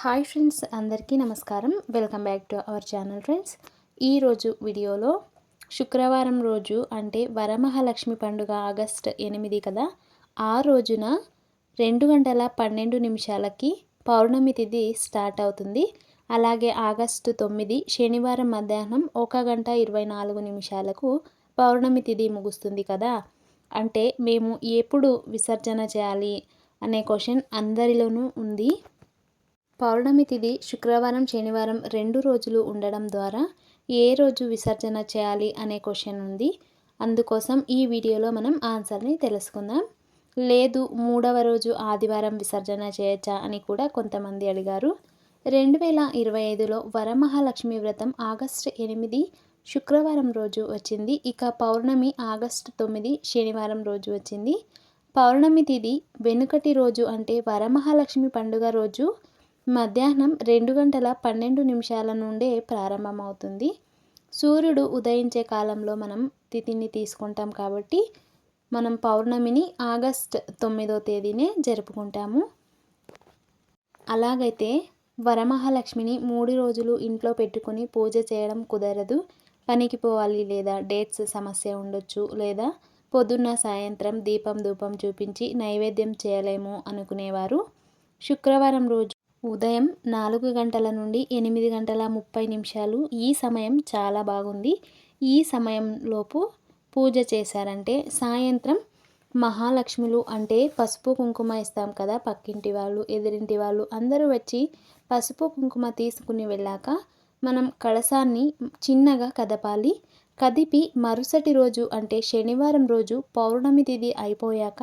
Hi friends అందరికీ నమస్కారం. Welcome back to our channel friends. ఈరోజు వీడియోలో శుక్రవారం రోజు అంటే వరమహాలక్ష్మి పండుగ ఆగస్ట్ ఎనిమిది కదా. ఆ రోజున రెండు గంటల పన్నెండు నిమిషాలకి పౌర్ణమి తిథి స్టార్ట్ అవుతుంది. అలాగే ఆగస్టు తొమ్మిది శనివారం మధ్యాహ్నం ఒక గంట ఇరవై నాలుగు నిమిషాలకు పౌర్ణమి తిథి ముగుస్తుంది కదా. అంటే మేము ఎప్పుడు విసర్జన చేయాలి అనే క్వశ్చన్ అందరిలోనూ ఉంది. పౌర్ణమి తిథి శుక్రవారం శనివారం రెండు రోజులు ఉండడం ద్వారా ఏ రోజు విసర్జన చేయాలి అనే క్వశ్చన్ ఉంది. అందుకోసం ఈ వీడియోలో మనం ఆన్సర్ని తెలుసుకుందాం. లేదు మూడవ రోజు ఆదివారం విసర్జన చేయొచ్చా అని కూడా కొంతమంది అడిగారు. రెండు వేల ఇరవై ఐదులో వరమహాలక్ష్మి వ్రతం ఆగస్టు ఎనిమిది శుక్రవారం రోజు వచ్చింది. ఇక పౌర్ణమి ఆగస్టు తొమ్మిది శనివారం రోజు వచ్చింది. పౌర్ణమి తిథి వెనుకటి రోజు అంటే వరమహాలక్ష్మి పండుగ రోజు మధ్యాహ్నం రెండు గంటల పన్నెండు నిమిషాల నుండే ప్రారంభమవుతుంది. సూర్యుడు ఉదయించే కాలంలో మనం తిథిని తీసుకుంటాం కాబట్టి మనం పౌర్ణమిని ఆగస్ట్ తొమ్మిదో తేదీనే జరుపుకుంటాము. అలాగైతే వరమహాలక్ష్మిని మూడు రోజులు ఇంట్లో పెట్టుకుని పూజ చేయడం కుదరదు. పనికి పోవాలి లేదా డేట్స్ సమస్య ఉండొచ్చు లేదా పొద్దున్న సాయంత్రం దీపం ధూపం చూపించి నైవేద్యం చేయలేము అనుకునేవారు. శుక్రవారం రోజు ఉదయం నాలుగు గంటల నుండి ఎనిమిది గంటల ముప్పై నిమిషాలు ఈ సమయం చాలా బాగుంది. ఈ సమయంలోపు పూజ చేశారంటే సాయంత్రం మహాలక్ష్ములు అంటే పసుపు కుంకుమ ఇస్తాం కదా పక్కింటి వాళ్ళు ఎదిరింటి వాళ్ళు అందరూ వచ్చి పసుపు కుంకుమ తీసుకుని వెళ్ళాక మనం కడసాన్ని చిన్నగా కదపాలి. కదిపి మరుసటి రోజు అంటే శనివారం రోజు పౌర్ణమి తిథి అయిపోయాక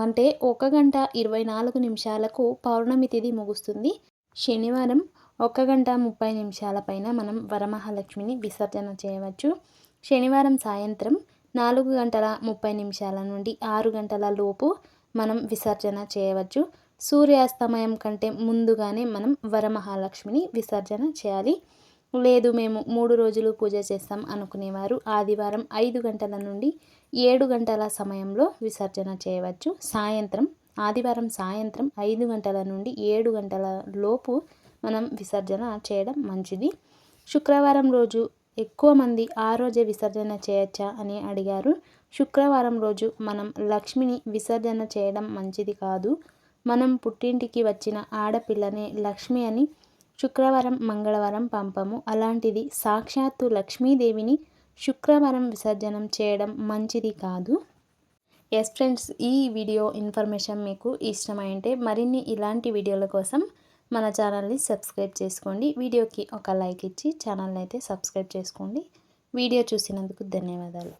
అంటే ఒక గంట ఇరవై నాలుగు నిమిషాలకు పౌర్ణమి తిథి ముగుస్తుంది. శనివారం ఒక గంట ముప్పై నిమిషాల పైన మనం వరమహాలక్ష్మిని విసర్జన చేయవచ్చు. శనివారం సాయంత్రం నాలుగు గంటల ముప్పై నిమిషాల నుండి ఆరు గంటల లోపు మనం విసర్జన చేయవచ్చు. సూర్యాస్తమయం కంటే ముందుగానే మనం వరమహాలక్ష్మిని విసర్జన చేయాలి. లేదు మేము మూడు రోజులు పూజ చేస్తాం అనుకునేవారు. ఆదివారం ఐదు గంటల నుండి ఏడు గంటల సమయంలో విసర్జన చేయవచ్చు. సాయంత్రం ఆదివారం సాయంత్రం ఐదు గంటల నుండి ఏడు గంటల లోపు మనం విసర్జన చేయడం మంచిది. శుక్రవారం రోజు ఎక్కువ మంది ఆ రోజే విసర్జన చేయొచ్చా అని అడిగారు. శుక్రవారం రోజు మనం లక్ష్మిని విసర్జన చేయడం మంచిది కాదు. మనం పుట్టింటికి వచ్చిన ఆడపిల్లనే లక్ష్మి అని శుక్రవారం మంగళవారం పంపము. అలాంటిది సాక్షాత్తు లక్ష్మీదేవిని శుక్రవారం విసర్జనం చేయడం మంచిది కాదు. ఎస్ ఫ్రెండ్స్ ఈ వీడియో ఇన్ఫర్మేషన్ మీకు ఇష్టమైంటే మరిన్ని ఇలాంటి వీడియోల కోసం మన ఛానల్ని సబ్స్క్రైబ్ చేసుకోండి. వీడియోకి ఒక లైక్ ఇచ్చి ఛానల్ని అయితే సబ్స్క్రైబ్ చేసుకోండి. వీడియో చూసినందుకు ధన్యవాదాలు.